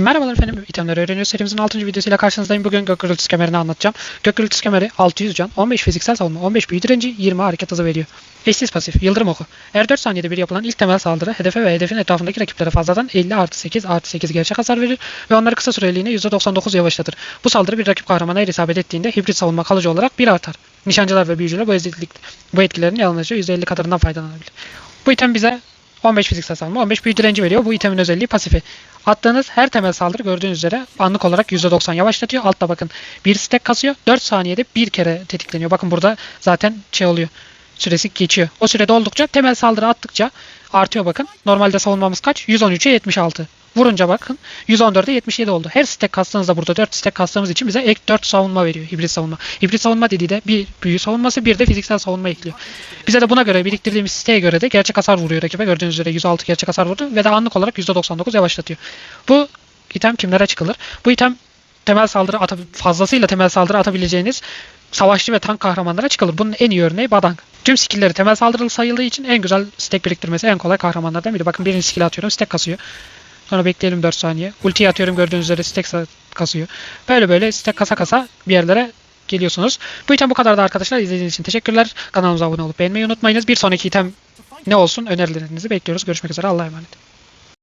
Merhabalar efendim, itemleri öğreniyor serimizin 6. videosuyla karşınızdayım. Bugün gök gürültüsü kemerini anlatacağım. Gök gürültüsü kemeri 600 can, 15 fiziksel savunma, 15 büyü direnci, 20 hareket hızı veriyor. Eşsiz pasif, yıldırım oku. Eğer 4 saniyede bir yapılan ilk temel saldırı, hedefe ve hedefin etrafındaki rakiplere fazladan 50 artı 8 artı 8 gerçek hasar verir ve onları kısa süreliğine %99 yavaşlatır. Bu saldırı bir rakip kahramana isabet ettiğinde hibrit savunma kalıcı olarak 1 artar. Nişancılar ve büyücüler bu, bu etkilerin yalnızca %50 kadarından faydalanabilir. Bu item bize 15 fiziksel savunma, 15 büyü direnci veriyor. Bu itemin özelliği pasifi. Attığınız her temel saldırı gördüğünüz üzere anlık olarak %90 yavaşlatıyor. Altta bakın bir stack kasıyor. 4 saniyede bir kere tetikleniyor. Bakın burada zaten şey oluyor. Süresi geçiyor. O sürede oldukça temel saldırı attıkça artıyor bakın. Normalde savunmamız kaç? 113'e 76. Vurunca bakın 114'e 77 oldu. Her stack kastığınızda burada 4 stack kastığımız için bize ek 4 savunma veriyor. Hibrit savunma. Hibrit savunma dediği de bir büyü savunması bir de fiziksel savunma ekliyor. Bize de buna göre biriktirdiğimiz siteye göre de gerçek hasar vuruyor rakibe. Gördüğünüz üzere 106 gerçek hasar vurdu ve de anlık olarak %99 yavaşlatıyor. Bu item kimlere çıkılır? Bu item temel saldırı fazlasıyla temel saldırı atabileceğiniz savaşçı ve tank kahramanlara çıkılır. Bunun en iyi örneği Badang. Tüm skill'leri temel saldırılı sayıldığı için en güzel stack biriktirmesi en kolay kahramanlardan biri. Bakın birinci skill atıyorum stack kasıyor. Sonra bekleyelim 4 saniye. Ultiyi atıyorum gördüğünüz üzere stack kasıyor. Böyle böyle stack kasa kasa bir yerlere geliyorsunuz. Bu item bu kadar da arkadaşlar. İzlediğiniz için teşekkürler. Kanalımıza abone olup beğenmeyi unutmayınız. Bir sonraki item ne olsun önerilerinizi bekliyoruz. Görüşmek üzere. Allah'a emanet.